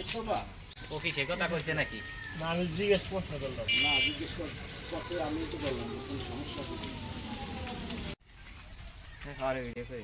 নিষেধ করবা? অফিসে কথা কইছে নাকি? না আমি জিজ্ঞেস প্রশ্ন করলাম না জিজ্ঞেস করতে আমি তো বললাম কোনো সমস্যা নেই। আরে ভিডিও করে